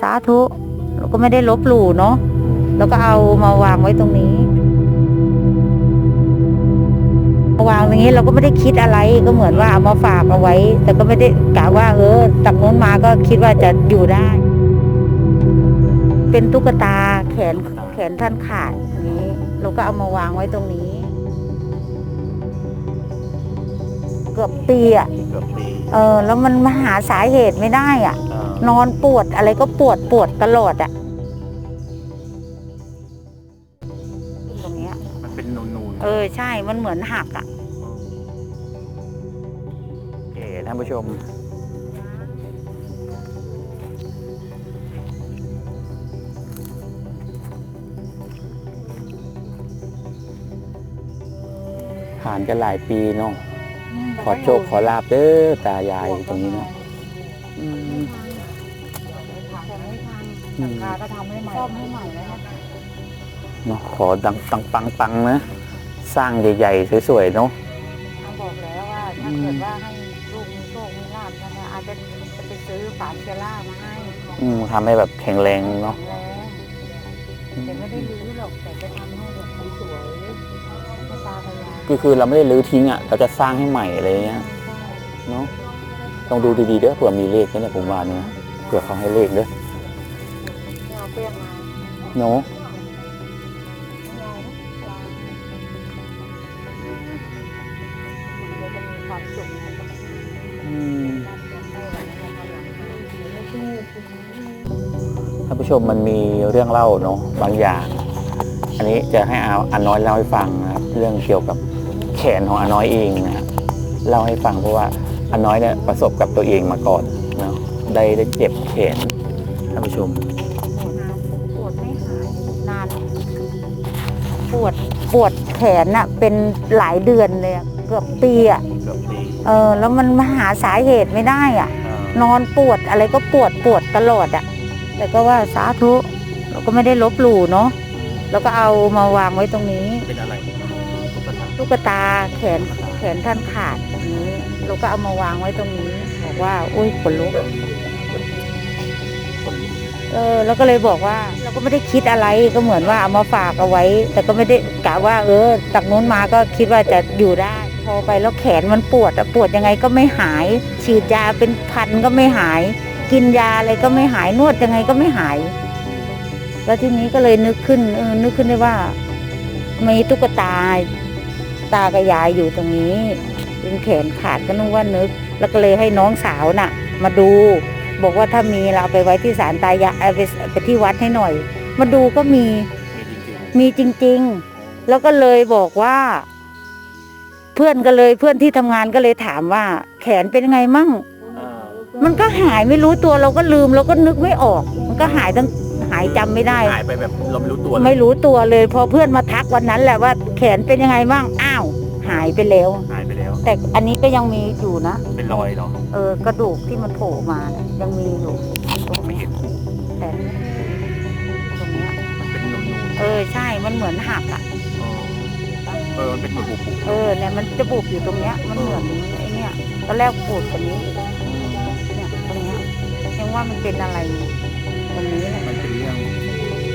สาธุเราก็ไม่ได้ลบหลู่เนาะแล้วก็เอามาวางไว้ตรงนี้มาวางตรงนี้เราก็ไม่ได้คิดอะไรก็เหมือนว่าเอามาฝากเอาไว้ แต่ก็ไม่ได้กะว่าเออจากโน้นมาก็คิดว่าจะอยู่ได้ เป็นตุ๊กตาแขนแขนท่านขาดอย่างนี้เราก็เอามาวางไว้ตรงนี้ เกือบปีอะเกือบปีเออ แล้วมันมาหาสาเหตุไม่ได้อะเอ่อ นอนปวดอะไรก็ปวดปวดตลอดอะตรงเนี้ยมันเป็นนูนๆเออใช่มันเหมือนหักอะโอเคท่านผู้ชม ผ่านกันหลายปีเนาะขอโชคขอลาบเด้อตายายตรงนี้เนาะอื มอืมกาก็ทำให้ใหม่ซ่อมให้ใหม่แล้วนะเนาะขอดังปังปังปังๆนะ สร้างใหญ่ๆสวยๆเนาะเขาบอกแล้วว่าถ้าเกิดว่าให้ลูกมีโชคมีลาบนะอาจจะจะไปซื้อฝาเชล่ามาให้อืมทำให้แบบแข็งแรงเนาะแรงแต่ไม่ได้รื้อหรอกแต่จะทำให้แบบสวยๆตาพยายก็คือเราไม่ได้รื้อทิ้งอะ เราจะสร้างให้ใหม่อะไรเงี้ยเนาะต้องดูดีๆเด้อเผื่อมีเลขนะเนี่ยผมว่าเนี่ยเผื่อเขาให้เลขเด้อเอาเปรี้ย งมาเนาะมันจะมีความสุขนะอืมท่านผู้ชมมันมีเรื่องเล่าเนาะบางอย่าง อันนี้จะให้อาอาน้อยเล่าให้ฟังนะครับเรื่องเกี่ยวกับแขนของอาน้อยเองนะครับเล่าให้ฟังเพราะว่าอาน้อยเนี่ยประสบกับตัวเองมาก่อนเนาะได้ได้เจ็บแขนท่านผู้ชม นาน ปวดปวดแขนอะเป็นหลายเดือนเลยอะเกือบปีอะเกือบปีเออ แล้วมันมาหาสาเหตุไม่ได้อะนอนปวดอะไรก็ปวดปวดตลอดอะแต่ก็ว่าสาธุเราก็ไม่ได้ลบหลู่เนาะแล้วก็เอามาวางไว้ตรงนี้เป็นอะไรตุ๊กตาแขนแขนท่านขาดอย่างนี้เราก็เอามาวางไว้ตรงนี้ บอกว่า อุ้ยขนลุก เออ แล้วก็เลยบอกว่าเรา ก็ไม่ได้คิดอะไรก็เหมือนว่าเอามาฝากเอาไว้ แต่ก็ไม่ได้กะว่าเออจากนู้นมาก็คิดว่าจะอยู่ได้ พอไปแล้วแขนมันปวดปวดยังไงก็ไม่หาย ฉีดยาเป็นพันก็ไม่หาย กินยาอะไรก็ไม่หายนวดยังไงก็ไม่หาย แล้วทีนี้ก็เลยนึกขึ้นเออนึกขึ้นได้ว่ามีตุ๊กตาตากับยายอยู่ตรงนี้เป็นแขนขาดก็นึกว่านึก แล้วก็เลยให้น้องสาวน่ะ มาดู บอกว่าถ้ามีเราเอาไปไว้ที่ศาลตายายเอาไปไปที่วัดให้หน่อย มาดูก็มีมีจริงมีจริง ๆ แล้วก็เลยบอกว่า เพื่อนก็เลยเพื่อนที่ทำงานก็เลยถามว่า แขนเป็นยังไงมั่ง ๆอ่ามันก็หายไม่รู้ตัวเราก็ลืมเราก็นึกไม่ออก มันก็หายตั้งหายจำไม่ได้ หายไปแบบเราไม่รู้ตัวเลยไม่รู้ตัวเลย พอเพื่อนมาทักวันนั้นแหละว่า แขนเป็นยังไงบ้างอ้าว หายไปแล้ว หายไป แล้วแต่อันนี้ก็ยังมีอยู่นะ เป็นรอยเหรอ เออกระดูกที่มันโผล่มาเนี่ยยังมีอยู่ตรงไม่นี้เห็นแต่ตรงเนี้ยมันเป็นนูนเออใช่มันเหมือนหักอะๆอ๋อเออมันเป็นเหมือนบุบเออเนี่ยมันจะบุบอยู่ตรงเนี้ยมันเหมือนไอ้เนี่ยตอนแรกปวดกว่านี้เนี่ยตรงเนี้ยยังว่ามันเป็นอะไรตรงนี้เนี่ยมันเป็นเรื่อง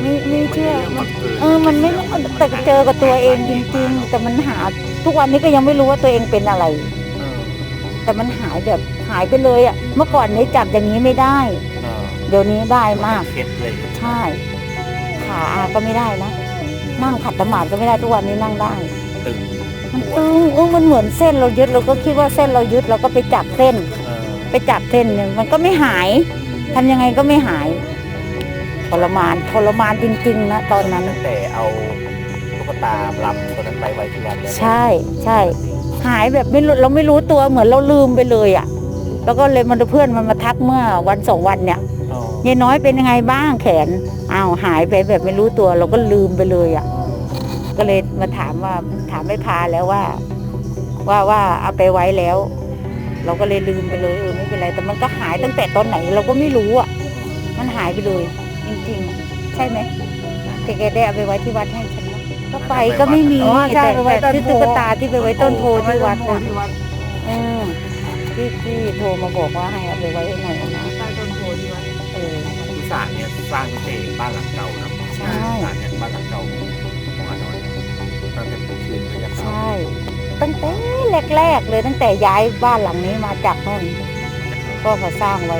ไม่ไม่เชื่อเรื่องมับันงเอิญเออมันไม่แต่เจอกับตัวเองจริง ๆ แต่มันหา ทุกวันนี้ก็ยังไม่รู้ว่าตัวเองเป็นอะไรเออแต่มันหายแบบหายไปเลยอะ เมื่อก่อนนี้จับอย่างนี้ไม่ได้เออเดี๋ยวนี้ได้มากเคล็ดเลยใช่ขาอาก็ไม่ได้นะนั่งขัดสมาธิก็ไม่ได้ทุกวันนี้นั่งได้ตึงมันตึงเออมันเหมือนเส้นเรายึดเราก็คิดว่าเส้นเรายึดเราก็ไปจับเส้นเออไปจับเส้นเนี่ยมันก็ไม่หายทำยังไงก็ไม่หายทรมานทรมานจริง ๆ นะตอนนั้นตั้งแต่เอา ตุ๊กตาลำตัวนั้นไปไว้ที่วัดแล้วใช่ใช่ หายแบบไม่รู้เราไม่รู้ตัวเหมือนเราลืมไปเลยอะ แล้วก็เลยมันเพื่อนมันมาทักเมื่อวันสองวันเนี่ยอ๋อยายน้อยเป็นยังไงบ้างแขนอ้าวหายไปแบบไม่รู้ตัวเราก็ลืมไปเลยอะ ก็เลยมาถามว่าถามไม่พาแล้วว่า ว่าว่าเอาไปไว้แล้ว เราก็เลยลืมไปเลยเออไม่เป็นไร แต่มันก็หายตั้งแต่ตอนไหน เราก็ไม่รู้อะ มันหายไปเลย จริงๆ ใช่ไหมแต่แกได้เอาไปไว้ที่วัดให้ฉันนะ ก็ไปก็ไม่มีอ๋อใช่แต่ไปไว้แต่ต้นที่โพตุ๊กตาที่ไปไว้ต้นโพที่วัดนะที่วัดเออที่ที่โทรมาบอกว่าให้เอาไปไว้ให้หน่อยนะใต้ต้นโพที่วัดเออกุศสระเนี่ยสร้างตั้งแต่บ้านหลังเก่าเนาะใช่สระเนี่ยบ้านหลังเก่าของอาน้อยตั้งแต่ผมชื่นพยาใชเก่า่ตั้งแต่แรกๆเลยตั้งแต่ย้ายบ้านหลังนี้มาจากโน่นก็เขาสร้างไว้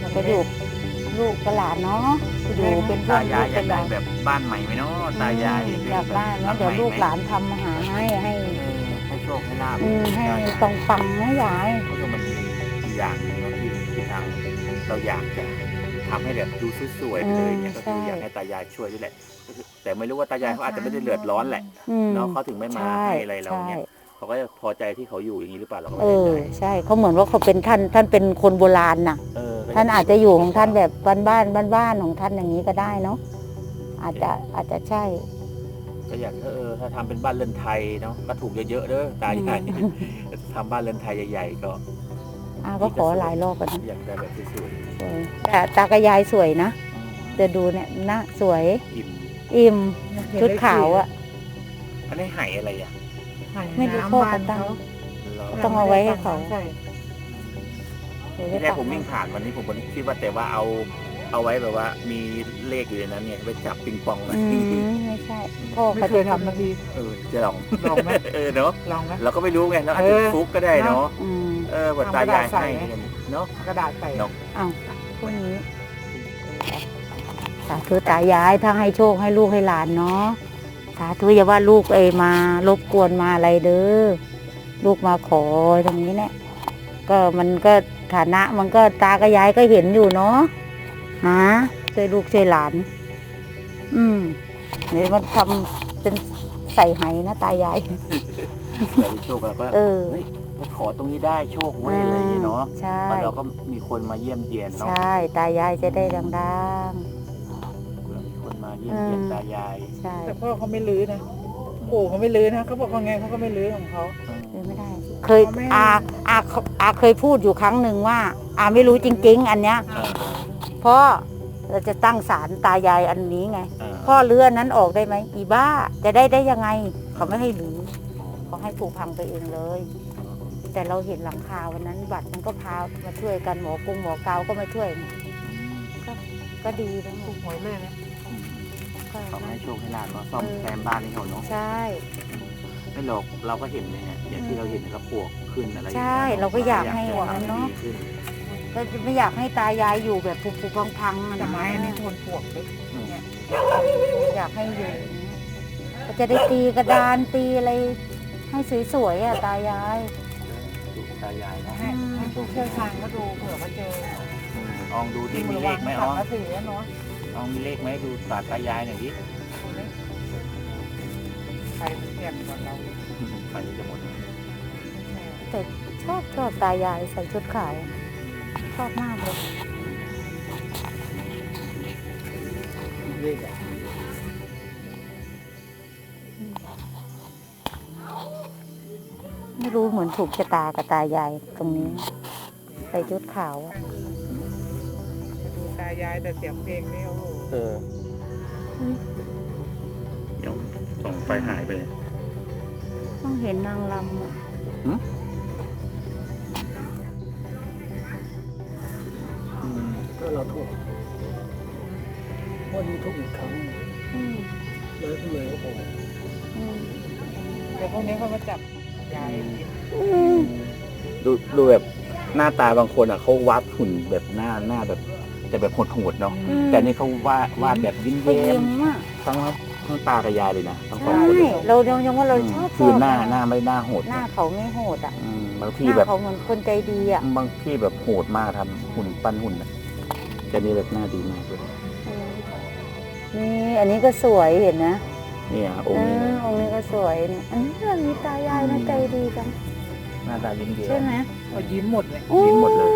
แล้วก็อยู่ ลูกกับหลานเนาะอยู่เป็นเพื่อตานยาลูยกอยาเป็กนหได้ลานแบบบ้านใหม่ไหมเนาะตายายอยากได้หลันะงเดี๋ยวใหม่ลูกไหมหลานทำหาให้ให้เออให้โชคให้ลาบอืมให้ได้ตรงปังนะยาย เพราะว่ามันมีอีกอย่างหนึงเนาะที่ที่ทางเราอยากจะทำให้แบบดูสวยๆไปเลยเนี่ยก็คืออยากให้ตายายช่วยด้วยแหละก็คือแต่ไม่รู้ว่าตายายเขาอาจจะไม่ได้เดือดร้อนแหละอืมเนาะเขาถึงไม่มาใช่ให้อะไรเราใช่เนี่ย เขาก็จะพอใจที่เขาอยู่อย่างนี้หรือเปล่าเราก็เอไม่แน่อ ใจใช่เขาเหมือนว่าเขาเป็นท่าน ท่านเป็นคนโบราณน่ะ เออก็ท่านอาจจะอยู่ของท่านแบบบ้านบ้านบ้านบ้านๆของท่านอย่างนี้ก็ได้เนาะอาจจะอาจจะใช่ ก็อยากเออถ้าทำเป็นบ้านเรือนไทยเนาะก็ถูกเยอะๆเด้อตายายทำบ้านเรือนไทยใหญ่ๆก็อาก็ขอหลายรอบกันนะอยากได้แบบสวยสวยแต่ตากระยายสวยนะๆอืมจะดูเนี่ยหน้าสวยอิ่มอิ่มชุดขาวอะอันนี้ไหอะไรอะ ไม่รู้พ่อเขาตั้งเหรอต้องเอาไว้ให้เขา ใช่เดี๋ยวที่จะแรกตักผมวิ่งผ่านวันนี้ผมก็คิดว่าแต่ว่าเอาเอาไว้แบบว่ามีเลขอยู่ในนั้นเนี่ยไปจับปิงปองนะอืมไม่ใช่พ่อไม่เขาเคยทำนาทีเออจะลองลองไหมเออเนาะลองไหม เราก็ไม่รู้ไงเราอาจจะเออ ฟุกก็ได้เนาะอืมเออว่าตายายให้เนาะกระดาษใส่เนาะ เอาพวกนี้สาธุตายายถ้าให้โชคให้ลูกให้หลานเนาะสาธุอย่าว่าลูกเอยมารบกวนมาอะไรเด้อลูกมาขอตรงนี้เนี่ยก็มันก็ฐานะมันก็ตากับยายก็เห็นอยู่เนาะฮะช่วยลูกช่วยหลาน อืมเดี๋ยวมันทำเป็นใส่ไหนะตายายแต่โชคเราก็เออเฮ้ยไปขอตรงนี้ได้โชคไว้ยอะไรอย่างเงี้ยเนาะใช่แล้วเราก็มีคนมาเยี่ยมเยียนเนาะใช่ ตายายจะได้ดังมีคนมา เยี่ยมเยียนตายายใช่แต่พ่อเขาไม่ลื้อนะปู่เขาไม่ลื้อนะเขาบอกว่าไงเขาก็ไม่ลื้อของเขา เดินไม่ได้ เคยอ๋อไม่ อาอาอาเคยพูดอยู่ครั้งหนึ่งว่า อาไม่รู้จริง ๆ อันเนี้ย เพราะเราจะตั้งศาลตายายอันนี้ไงพ่อเรืออนนั้นออกได้ไหมอีบ้าจะได้ได้ยังไง เขาไม่ให้หรือเขาให้ผูกพังไปเองเลย แต่เราเห็นหลังคาวันนั้นบัตรมันก็พามาช่วยกันหมอกรุงหมอกาวก็มาช่วย ก็ดีนะถูกหวยเลยนะ ขอให้โชคให้ลาบเนาะซ่อมแซมบ้านให้เขาเนาะใช่ ไม่หรอกเราก็เห็นเลยเนี่ยอย่างที่เราเห็นกระปวกขึ้นอะไรอย่างใช่เงี้ยเราก็อยากให้จะอย่างนั้นเนาะ ดีขึ้นก็ไม่อยากให้ตายายอยู่แบบผุๆพังๆอะแต่นะไม้อันนี้ทนปวกเลยอืมอยากให้อยู่อย่างนี้ก็จะได้ตีกระดานตีอะไรให้สวยๆอะตายาย ดูตายายเนาะให้ให้ผู้เชี่ยวชาญเขาดูเผื่อมาเจออืมอองดูดิมีเลขไหมอขัองมาถือเนาะ อองมีเลขไหมดูตาตายายหน่อยดิใครเทียบก่อนเราไปจะหมดแต่ชอบชอบตายายใส่ชุดขาวชอบมากเลยเลขอะไม่รู้เหมือนถูกชะตากับตายายตรงนี้ ใส่ชุดขาวอะดู ตายายแต่เสียงเพลงนี่โอ้โหเออเดี๋ยวส่องไฟหายไปเลยต้องเห็นนางรำอะก็เราถูกวันนี้ถูกอีกครั้งอืมเลยก็เลยโอ้โหอืมเดี๋ยวพวกนี้เขามาจับยายดูดูแบบหน้าตาบางคนอะเขาวาดหุ่นแบบหน้าหน้าแบบ จะแบบโหดๆเนาะแต่นี่เขาวาดวาดแบบยิ้มเขาแย้ยิ้มมอะทั้งทั้งตากับยายเลยนะทั้งสองใช่คนเลยเรายังยังว่าเราชอบคือหน้าชบหน้าไม่หน้าโหดหน้าเขาไม่โหดอะอืมบางหที่น้าแบบ เขาเหมือนคนใจดีอะบางที่แบบโหดมากทำหุ่นปั้นหุ่นอะแต่นี่แบบหน้าดีมากเลยอืมนี่อันนี้ก็สวยเห็นนะเนี่ยองเอค์นี้อนะองค์นี้ก็สวยเนี่ยอันนี้เรามีตายายนะใจดีจังหน้าตายิ้มแย้ใช่มไหมเขายิ้มหมดเลย ยิ้มหมดเลย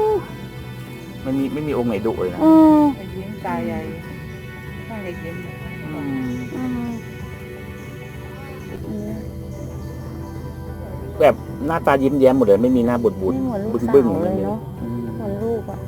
ไม่มีไม่มีองค์ไหนดุเลยนะอืมเขายิ้มตายายน่าจะยิ้มอืมอืมอืมแบบหน้าตายิ้มแย้มหมดเลย ไม่มีหน้าบุดบุดนี่เหมือนลูบึ้กงสาวบึ้งเลยไม่มีเนาะ อืมเหมือนลูกอะ